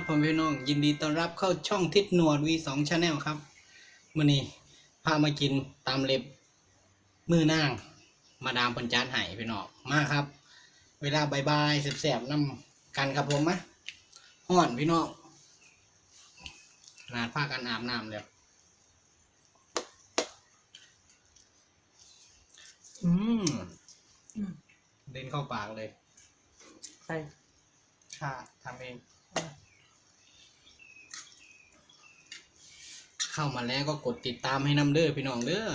บผมพี่น้องยินดีต้อนรับเข้าช่องทิศหนวดวีสองชาแนลครับมื่อนี้พามากินตามเล็บมือนาง มาดามปัญจานไห้พี่น้องมาครับ เวลาบายๆแสบๆน้ำกันครับผมมะห่อนพี่น้องขนาดผ้ากันอาบน้ำแล้วอืมอืมเดินเข้าปากเลยใช่ค่ะทำเอง เข้ามาแล้วก็กดติดตามให้นำเด้อพี่น้องเด้อ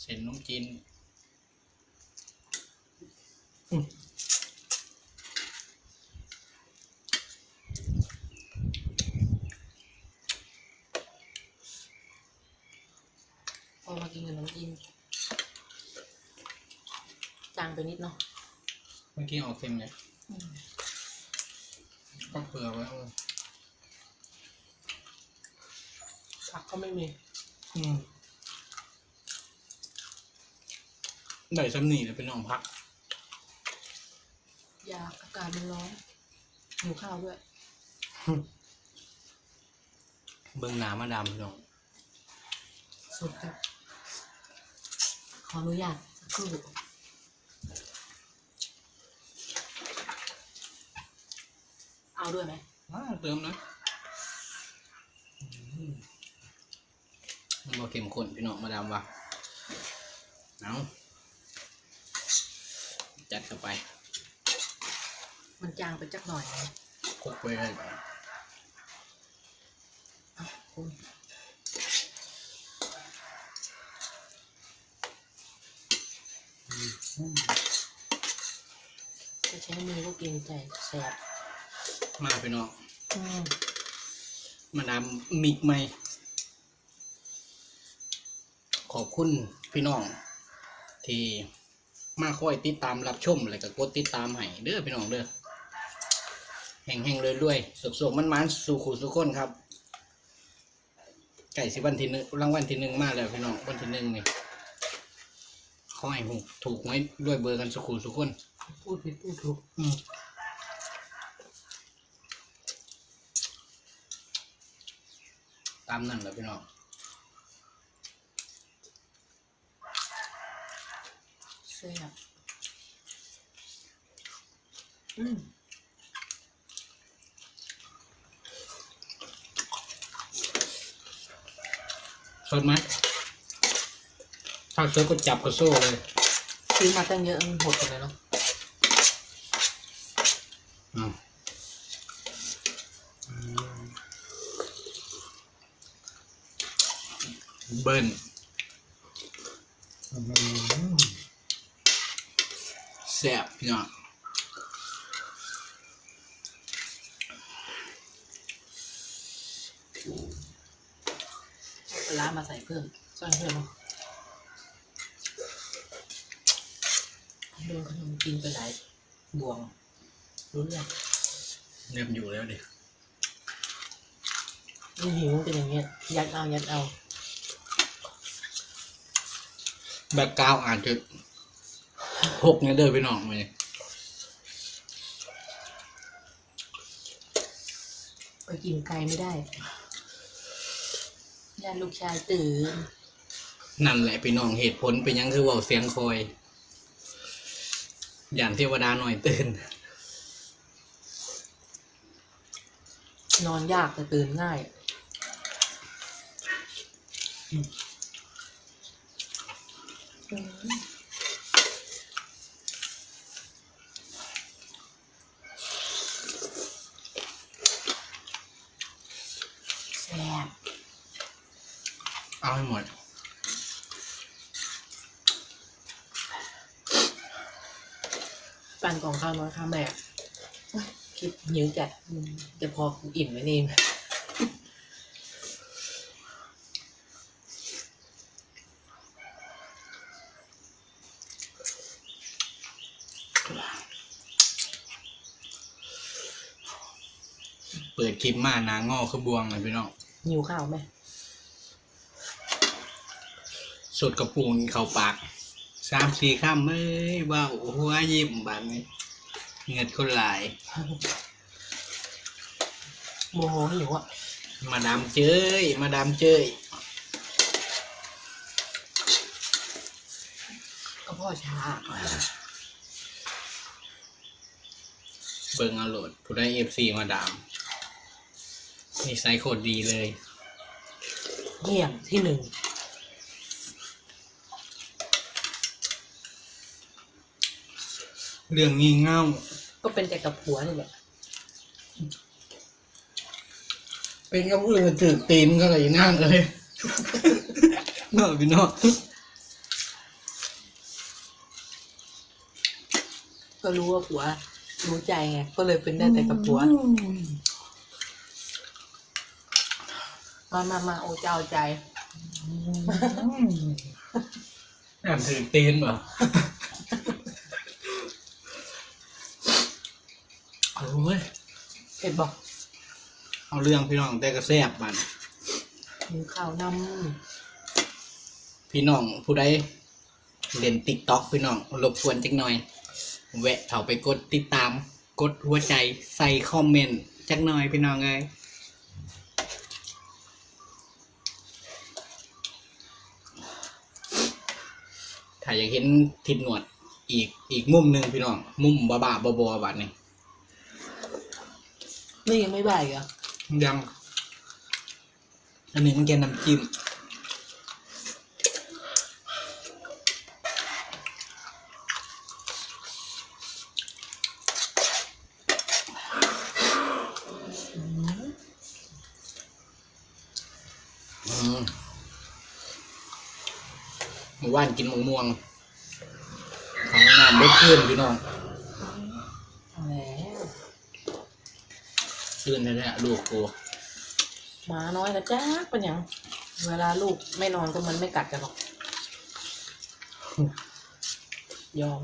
เส้นน้ำจีนพอมากินกับน้ำจิ้มจางไปนิดเนาะเมื่อกี้ออกเค็มเลย อืมก็เผื่อไว้เออผักก็ไม่มี อืมได้ซ้ำนี่เลยเป็นน้องพักยาอากาศมันร้อนหิวข้าวด้วย เบิ่งหนามาดามพี่น้องสุดครับขออนุญาตสักครู่ เอาด้วยไหมมาเติมนะอืมมันบ่เข้มข้นพี่น้องมาดามว่ะเอาจัดเข้าไป มันจางไปจักหน่อยนะคลุกไปเลยอะคุณจะใช้มือก็เกรงใจแสบ มาพี่น้องอืมมาดามมิกไหมขอบคุณพี่น้อง ที่มาคอยติดตามรับชมแล้วก็กดติดตามให้เด้อพี่น้องเด้อแห่งๆเลยด้วยๆสุกๆมันมันๆสู่ขู่สู่คนครับไก่สิวันที่หนึ่งรางวัลที่หนึ่งมาแล้วพี่น้องวันที่หนึ่งนี่ขอให้ถูกถูกไว้ด้วยเบอร์กันสุขุสุกคน พูดผิดพูดถูกอืม ตามนั่นแหละพี่น้องแซ่บอืมสดไหมถ้าสดก็จับกระโซ่เลย ซื้อมาตั้งเยอะมันหมดไปเลยเนาะอืม เบิ้ลแซ่บพี่น้องเอาปลาร้ามาใส่เพิ่มซ่อนเพิ่มเนาะโดนขนมกินไปหลายบวง รู้เรื่องเริ่มอยู่แล้วดินี่หิวเป็นอย่างเงี้ยยัดเอายัดเอา แบ็กกราวด์อาจจะหกเนี่ยเด้อพี่น้องเลยไปกินไกลไม่ได้ญาติลูกชายตื่น นั่นแหละพี่น้องเหตุผลเป็นหยังคือเว่าเสียงคอยย่านเทวดาหน่อยตื่น นอนยากแต่ตื่นง่าย แซ่บเอาให้หมดปั่นกล่องข้าวน้อยข้าวแม่คิดหิวจัดจะพอกูอิ่มไหมนี่ ลิปมาหนางอคือบวงเลยพี่น้องหิวข้าวไหมสดกระปูนเข้าปากสามสี่ข้ามเอ้ยว้าวหัวยิ้มบานนี้เงินคนหลายโมโหหิวอะ มาดามเจ้ยมาดามเจ้ยก็พ่อช้าเบิ่งเอาโหลดผู้ได้เอฟซีมาดาม นิสัยโคตรดีเลย เยี่ยมที่หนึ่งเรื่องงี่เง่าก็เป็นแต่กับผัวนี่แหละเป็นกับอื่นถือตีนก็เลยนั่งเลยเนาะพี่เนาะก็รู้ว่าผัวรู้ใจไงก็เลยเป็นได้แต่กับผัวมามามาโอ้เจ้าใจนั่นถือตีนเปล่าเอาเว้ยเผ็ดบอกเอาเรื่องพี่น้องแต่ก็แซ่บบันหิวข้าวนพี่น้องผู้ใดเล่นติ๊กต็อกพี่น้องรบกวนจักหน่อย แวะเข้าไปกดติดตาม กดหัวใจใส่คอมเมนต์จักหน่อยพี่น้องเอ้ย อยากเห็นทิดหนวดอีกอีกมุมหนึ่งพี่น้อง มุมบ้าๆบอๆบัดนี้ำนี่ยังไม่บ่ายอีกเหรอยังอันนี้มันแกน้ำจิ้ม อืมเมื่อวานกินมะม่วงของน้ำเบิดขึ้นพี่น้องแหมขึ้นแท้ๆลูกกูหมาน้อยนะจ้าเป็นยังเวลาลูกไม่นอนก็มันไม่กัดกันหรอก ยอม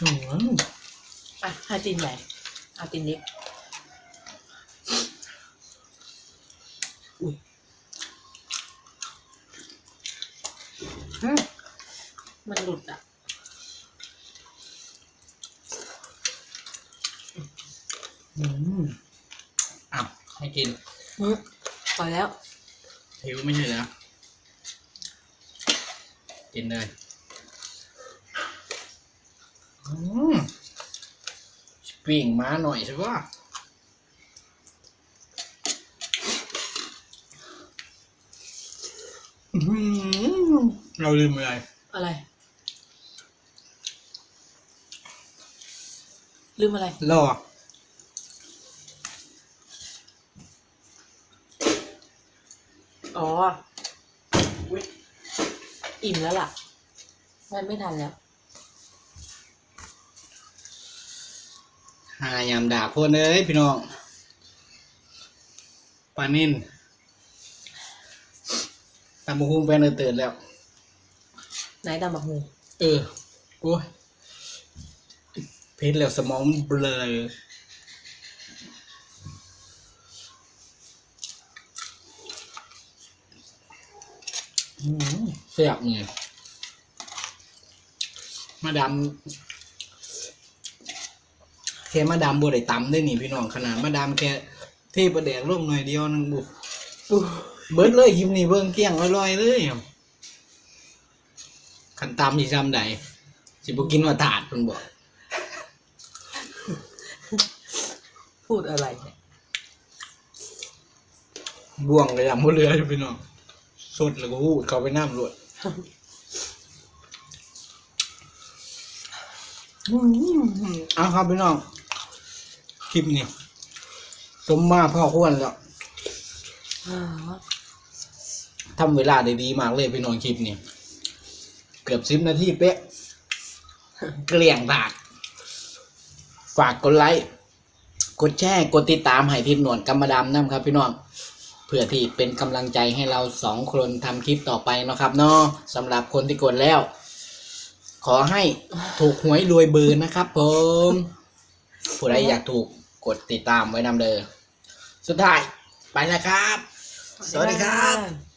อืมอะให้ตีนใหญ่เอาตีนเล็กอุ้ยอื มมันหลุดอะอืมอ้าวให้กินอืมพอแล้วหิวไม่ใช่เหรอกินเลยอืมปิ้งม้าหน่อยใช่ปะอื้อหือ เราลืมอะไร อะไร ลืมอะไร รอ อ๋ออุ๊ยอิ่มแล้วล่ะ มันไม่ทันแล้ว หายามด่าคนเอ้ยพี่น้องปานินตามบุคุ้งแฟนเออตื่นแล้ว ไหนดำบักหูเออ โอ้ยเพชรแล้วสมองเบลอเสียบเลยมาดามแค่มาดามบัวได้ตำได้หนี่พี่น้องขนาดมาดามแค่เทประแดกลงหน่อยเดียวนึงบุเบิดเลยคลิปนี้เบิ่งเกลี้ยงลอยๆเลยครับ ตำสิซ้ำใดสิบ่กินว่าถาดเพิ่นบอกพูดอะไรเนี่ยบ่วงเลยอะบ่เหลืออยู่พี่น้องสดแล้วก็หูดเข้าไปน้ำรวดเอาครับพี่น้องคลิปนี้สมมาพ่อควรแล้วอ๋อทำเวลาได้ดีมากเลยพี่น้องคลิปนี้ เกือบสิบนาทีเป๊ะ เกลี่ยงบาทฝากกดไลค์กดแชร์กดติดตามให้ทิพย์หนวดกำมะดำน้ำครับ พี่น้องเพื่อที่เป็นกำลังใจให้เราสองคนทำคลิปต่อไปนะครับเนาะสำหรับคนที่กดแล้ว ขอให้ถูกหวยรวยเบืนนะครับ ผมผู้ใดอยากถูกกดติดตามไว้นำเด้อสุดท้ายไปแล้วครับ สวัสดีครับ